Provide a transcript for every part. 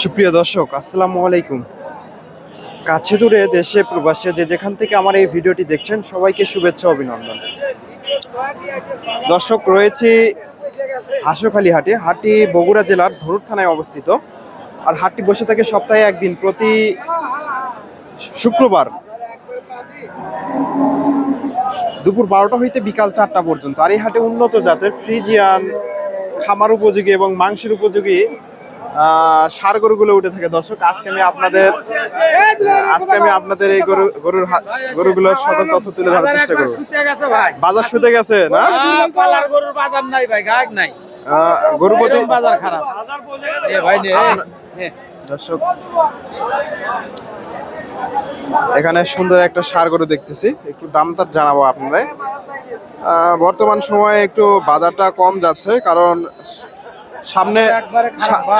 সুপ্রিয় দর্শক, আসসালামু আলাইকুম। কাছে দূরে দেশে প্রবাসে যে যেখান থেকে আমার এই ভিডিওটি দেখছেন, সবাইকে শুভেচ্ছা, অভিনন্দন। দর্শক, রয়েছে হাঁসখালি হাটে। হাটটি বগুড়া জেলার ধরুর থানায় অবস্থিত। আর হাটটি বসে থাকে সপ্তাহে একদিন প্রতি শুক্রবার। দুপুর বারোটা হইতে বিকাল চারটা পর্যন্ত। আর এই হাটে উন্নত জাতের ফ্রিজিয়ান খামার উপযোগী এবং মাংসের উপযোগী ষাঁড় গরুগুলো উঠে থাকে। দর্শক আজকে আমি আপনাদের আজকে আমি আপনাদের এই গরু গরুর গরুগুলোর সকল তথ্য তুলে ধরার চেষ্টা করব। বাজার শুতে গেছে না? পালার গরুর বাজার নাই ভাই গায়ক নাই। আহ, গরু প্রতি এরকম বাজার খারাপ। দর্শক এখানে সুন্দর একটা সার গরু দেখতেছি। একটু দাম তার জানাব আপনাদের। বর্তমান সময়ে একটু বাজারটা কম যাচ্ছে কারণ সামনে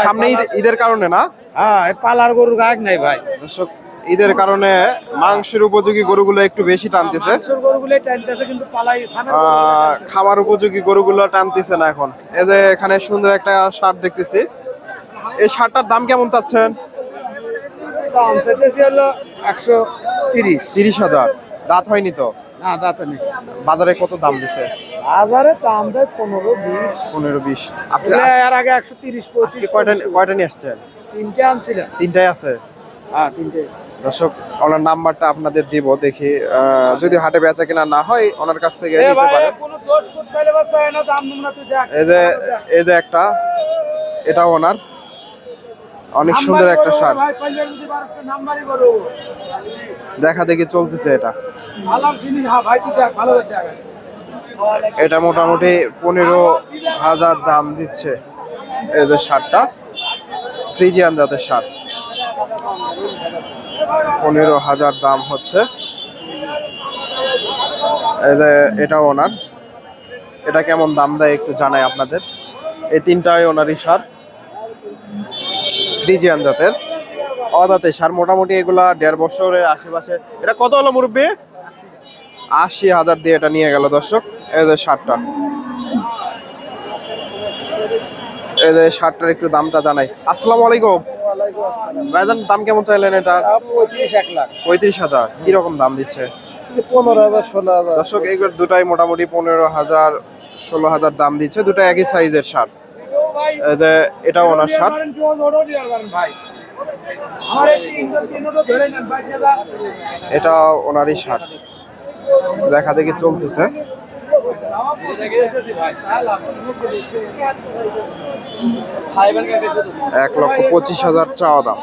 সামনে ঈদ- ঈদের কারণে না? হ্যাঁ পালার গরুর গায়ক নাই ভাই। দর্শক ঈদের কারণে মাংসের উপযোগী গরুগুলো একটু বেশি টানতেছে। গরুগুলো টানতেছে খামার উপযোগী গরুগুলো টানতেছে না এখন। এই যে এখানে সুন্দর একটা শার্ট দেখতেছি। এই শার্টটার দাম কেমন চাচ্ছেন? দাম চাইতেছি হলো একশো তিরিশ। তিরিশ হাজার। দাঁত হয়নি তো? না দাঁতে নেই বাজারে কত দাম দিছে? বাজারে দাম দেয় পনেরো বিশ। পনেরো বিশ। আপনি এর আগে একশো তিরিশ পঁচিশ কয়টা কয়টা নিয়ে আসছেন? তিনটে আনছিলাম। তিনটাই আছে? হ্যাঁ তিনটে দর্শক ওনার নাম্বারটা আপনাদের দিব দেখি যদি হাটে বেচা কিনা না হয় ওনার কাছ থেকে নিতে পারেন। এই যে এই যে একটা এটা ওনার। অনেক সুন্দর একটা শার্ট। দেখা দেখি চলতেছে এটা। হ্যাঁ এটা মোটামুটি পনেরো হাজার দাম দিচ্ছে এদের শার্টটা। ফ্রিজিয়ান জাতের শার্ট। পনেরো হাজার দাম হচ্ছে। এটা ওনার। এটা কেমন দাম দেয় একটু জানাই আপনাদের। এই তিনটাই ওনারই সার ফ্রিজিয়ান জাতের। অদাতে সার মোটামুটি এগুলা দেড় বছরের আশেপাশে। এটা কত হলো মুরব্বী? আশি হাজার দিয়ে এটা নিয়ে গেল দর্শক। এই যে শার্টটা এই যে শার্টটার একটু দামটা জানাই। আসসালামু আলাইকুম। ভাইজান দাম কেমন চাইলেন এটা? পঁয়ত্রিশ এক লাখ। পঁয়ত্রিশ হাজার। কীরকম দাম দিচ্ছে? পনেরো হাজার ষোলো হাজার। দর্শক এইগুলো দুটাই মোটামুটি পনেরো হাজার ষোলো হাজার দাম দিচ্ছে। দুটো একই সাইজের শার্ট যে এটা ওনার শার্ট। দাদা এটা ওনারই শার্ট। দেখা দেখি চলতেছে। এক লক্ষ পঁচিশ হাজার চাওয়া দাম।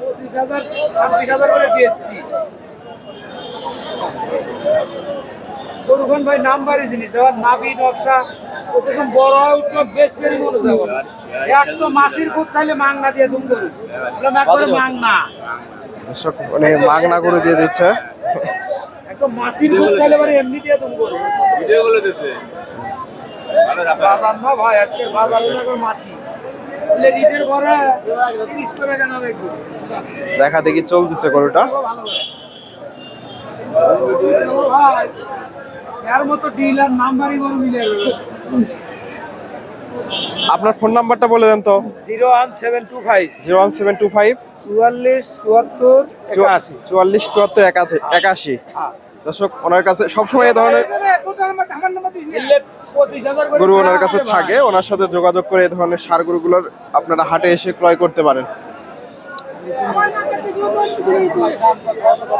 পঁচিশ হাজার করে দিয়েছি। গরুখান ভাই নাম্বারই জিনিস দেওয়ার নাভি নকশা প্রথম বড় হয় উঠল বেশ মনে যাব। এক তো মাসির খুব তাহলে মাংনা দিয়ে দুম একবারে মাংনা। মানে মাগনা করে দিয়ে দিচ্ছে। একদম মাসির খুব তাহলে এবারে এমনি দিয়ে দুম ভিডিও গুলো না ভাই আজকের মাটি। দেখা দেখি চলতেছে গরুটা। ভাই এর মতো ডিলার নাম্বারই বলে মিলে আপনার ফোন নাম্বারটা বলে দেন তো। Zero one seven two five. Zero one seven two five. চুয়াল্লিশ চুয়াত্তর একাশি। চুয়াল্লিশ চুয়াত্তর একাশি একাশি। দর্শক ওনার কাছে সবসময় এই ধরনের গরু ওনার কাছে থাকে। ওনার সাথে যোগাযোগ করে এই ধরনের সার গরুগুলোর আপনারা হাটে এসে ক্রয় করতে পারেন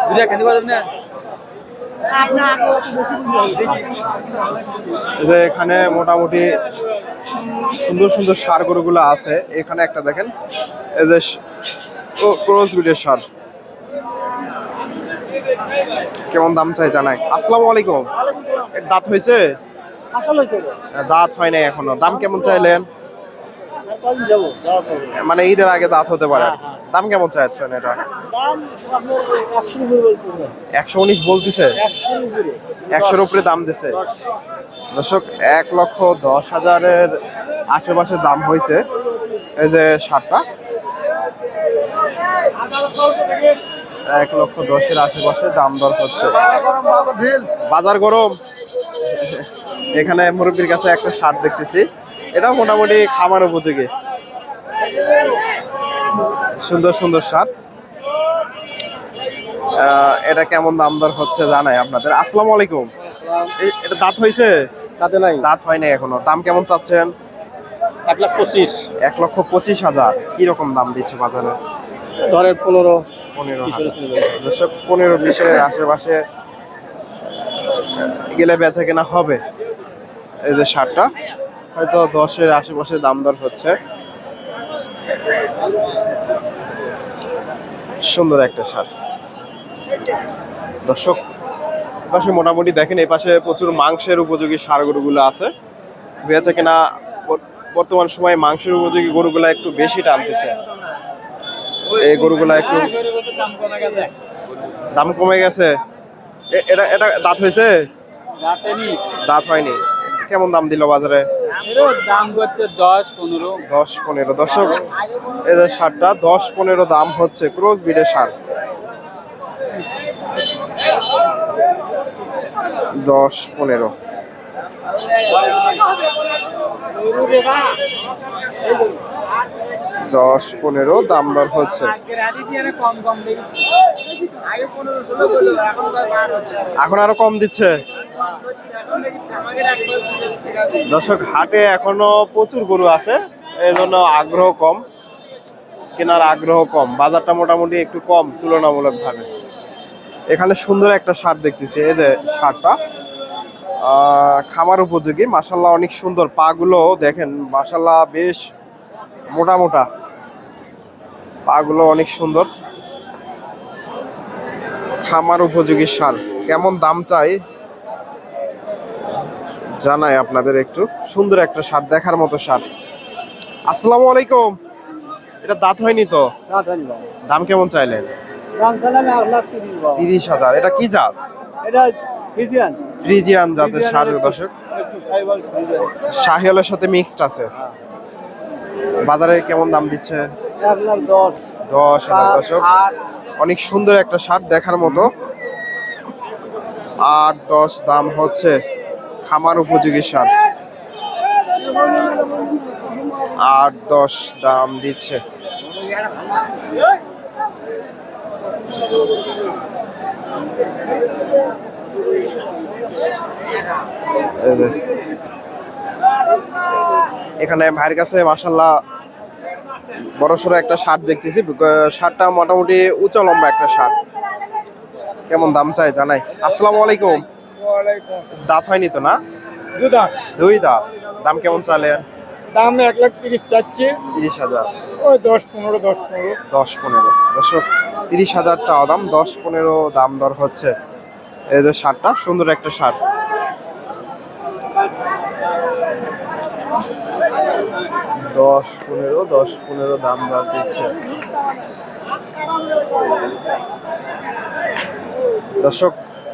দুইটা খেতে পারবেন না এই যে এখানে মোটামুটি সুন্দর সুন্দর সার গরুগুলো আছে। এখানে একটা দেখেন এই যে ক্রস ব্রিডের সার। কেমন দাম চাই জানাই। আসসালামু আলাইকুম। এর দাঁত হয়েছে? দাঁত হয় নাই এখনও। দাম কেমন চাইলেন? মানে ঈদের আগে দাঁত হতে পারে। দাম কেমন চাইছেন এটা? একশো উনিশ বলতেছে? একশোর উপরে দাম দিছে। দর্শক এক লক্ষ দশ হাজারের আশেপাশে দাম হয়েছে। এই যে শার্টটা এক লক্ষ দশের আশেপাশে দাম দর হচ্ছে। বাজার গরম। এখানে মুরব্বীর কাছে একটা শার্ট দেখতেছি। এটা মোটামুটি খামার উপযোগী। সুন্দর সুন্দর শার্ট আহ, এটা কেমন দাম দর হচ্ছে জানাই আপনাদের। আসসালামু আলাইকুম। এটা দাঁত হয়েছে? তাতে নাই। দাঁত হয় নাই এখনও। দাম কেমন চাচ্ছেন? এক লাখ পঁচিশ। এক লক্ষ পঁচিশ হাজার। কি রকম দাম দিচ্ছে বাজারে? ধরেন পনেরো। পনেরো দর্শক পনেরো বিশের আশেপাশে গেলে বেচা কেনা হবে। এই যে শার্টটা হয়তো দশের আশেপাশে দাম দর হচ্ছে। সুন্দর একটা সার। দর্শক এপাশে মোটামুটি দেখেন এই পাশে প্রচুর মাংসের উপযোগী সার গরুগুলো আছে। বেচা কেনা বর- বর্তমান সময়ে মাংসের উপযোগী গরুগুলো একটু বেশি টানতেছে। এই গরুগুলা একটু দাম কমে গেছে। এটা এটা দাঁত হয়েছে? দাঁত হয়নি। কেমন দাম দিল বাজারে? দাম করছে দশ পনেরো। দশ পনেরো। দশক এই যে শার্টটা দশ পনেরো দাম হচ্ছে ক্রস বিডের শার্ট। দশ পনেরো। দশ পনেরো দাম দর হচ্ছে। হচ্ছে এখন আরও কম দিচ্ছে। দর্শক, হাটে এখনও প্রচুর গরু আছে এই জন্য আগ্রহ কম, কেনার আগ্রহ কম, বাজারটা মোটামুটি একটু কম তুলনামূলক ভাবে এখানে সুন্দর একটা সার দেখতেছি, এই যে সারটা। খামার উপযোগী মাসাল্লাহ অনেক সুন্দর পা গুলো দেখেন মাসাল্লাহ বেশ মোটা মোটা। পা গুলো অনেক সুন্দর। খামার উপযোগী সার, কেমন দাম চাই? জানাই আপনাদের একটু সুন্দর একটা সার দেখার মতো সার আসসালামু আলাইকুম। এটা দাঁত হয়নি তো? দাম কেমন চাইলেন? তিরিশ হাজার। এটা কি জাত? এটা ফ্রিজিয়ান। জাতের সার দর্শক। একটু শাহিওয়ালের সাথে মিক্সড আছে। বাজারে কেমন দাম দিচ্ছে? দশ। দশ হাজার দর্শক। অনেক সুন্দর একটা শার্ট দেখার মতো। আট দশ দাম হচ্ছে খামার উপযোগী সার। আট, দশ দাম দিচ্ছে। এখানে ভাইয়ের কাছে মাসাল্লাহ বড় সড়ো একটা শার্ট দেখতেছি। শার্টটা মোটামুটি উঁচা লম্বা একটা শার্ট কেমন দাম চাই জানাই। আসসালামু আলাইকুম। দাঁত হয়নি তো না? দুদা দুই দাঁত। দাম কেমন চালেন দাম এক লাখ তিরিশ চাচ্ছি। তিরিশ হাজার। ওই দশ পনেরো দশ পনেরো। দশ পনেরো। দর্শক তিরিশ হাজার টাকা দাম দশ পনেরো দাম দর হচ্ছে। এই যে শার্টটা সুন্দর একটা সার দশ পনেরো দশ পনেরো দাম দর দিচ্ছে। দর্শক